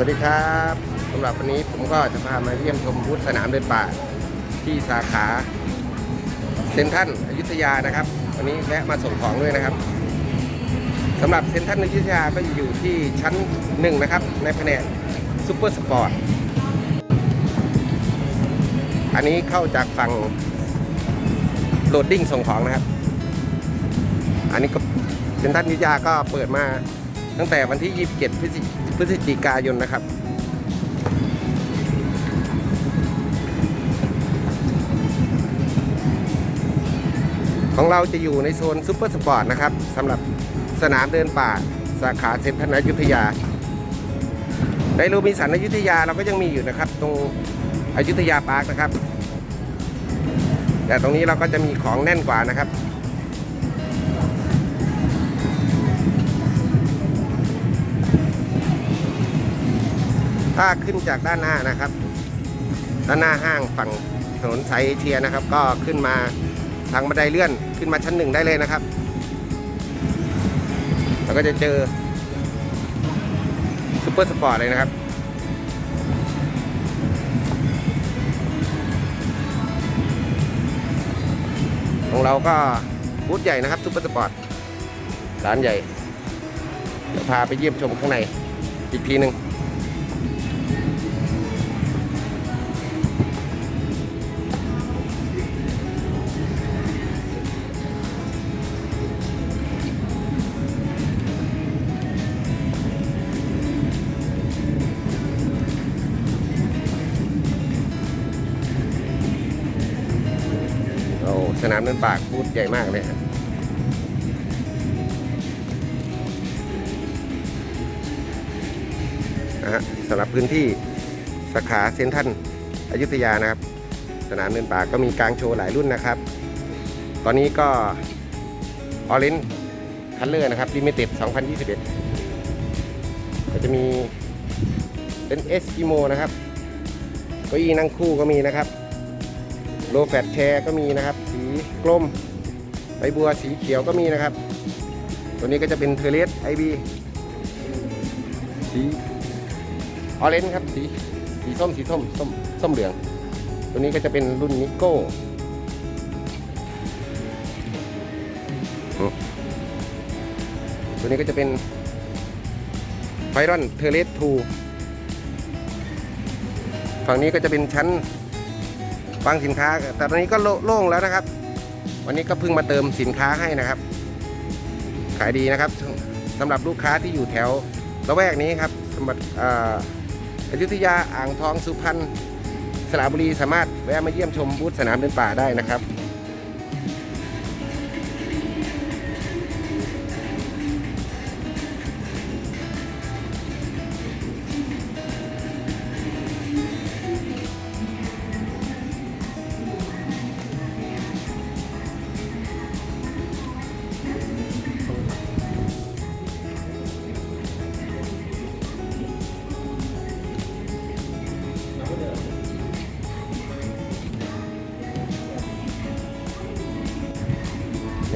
สวัสดีครับสำหรับวันนี้ผมก็จะพามาเยี่ยมชมบูธสนามเดินป่า ที่สาขาเซ็นทรัลอยุธยานะครับ วันนี้แวะมาส่งของด้วยนะครับสำหรับเซ็นทรัลอยุธยาก็อยู่ที่ชั้นหนึ่งนะครับ ในแผนกซูเปอร์สปอร์ตอันนี้เข้าจากฝั่งโหลดดิ้งส่งของนะครับ อันนี้ก็เซ็นทรัลอยุธยาก็เปิดมาตั้งแต่วันที่ 27พฤศจิ พฤศจิกายนนะครับ ของเราจะอยู่ในโซนซูเปอร์สปอร์ตนะครับสำหรับสนามเดินป่าสาขาเซ็นทรัลอยุธยา ในโรบินสันอยุธยาเราก็ยังมีอยู่นะครับ ตรงอยุธยาพาร์คนะครับ แต่ตรงนี้เราก็จะมีของแน่นกว่านะครับ ถ้าขึ้นจากด้านหน้านะครับ ด้านหน้าห้างฝั่งถนนสายเอเชียนะครับ ก็ขึ้นมาทางบันไดเลื่อนขึ้นมาชั้นหนึ่งได้เลยนะครับแล้วก็จะเจอซูเปอร์สปอร์ตเลยนะครับ ของเราก็บูธใหญ่นะครับซูเปอร์สปอร์ตร้านใหญ่เดี๋ยวพาไปเยี่ยมชมข้างในอีกทีหนึ่ง สนามนั้นปากพูดใหญ่มากเลยฮะนะฮะสำหรับพื้นที่สาขาเซ็นทรัลอยุธยานะครับ สนามเดินป่าก็มีกลางโชว์หลายรุ่นนะครับ ตอนนี้ก็ออเรนคัลเลอร์นะครับลิมิเต็ด 2021 ก็จะมีเป็นเอสกิโมนะครับเก้าอี้นั่งคู่ก็มีนะครับ โลแฟตแชร์ก็มีนะครับ สีกลมใบบัวสีเขียวก็มีนะครับ ตัวนี้ก็จะเป็นเทเลสไอบีสีออเรนจ์ครับสีสีส้มสีส้มส้มส้มเหลือง ตัวนี้ก็จะเป็นรุ่นนิโก้ตัวนี้ก็จะเป็นไฟรอนเทเลสทูฝั่งนี้ก็จะเป็นชั้น วางสินค้า แต่ตอนนี้ก็โล่งแล้วนะครับ วันนี้ก็เพิ่งมาเติมสินค้าให้นะครับ ขายดีนะครับสำหรับลูกค้าที่อยู่แถวละแวกนี้ครับสมบัติอยุธยาอ่างทองสุพรรณสระบุรีสามารถแวะมาเยี่ยมชมบูธสนามเดินป่าได้นะครับ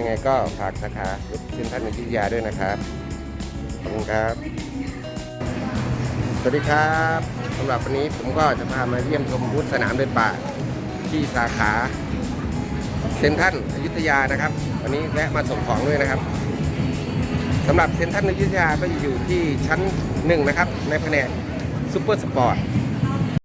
ยังไงก็ฝากสาขาเซ็นทรัลอยุธยาด้วยนะครับ ขอบคุณครับ สวัสดีครับสำหรับวันนี้ผมก็จะพามาเยี่ยมชมบูธสนามเดินป่า ที่สาขาเซ็นทรัลอยุธยานะครับ วันนี้แวะมาส่งของด้วยนะครับสำหรับเซ็นทรัลอยุธยาก็อยู่ที่ชั้นหนึ่งนะครับในแผนกซูเปอร์สปอร์ต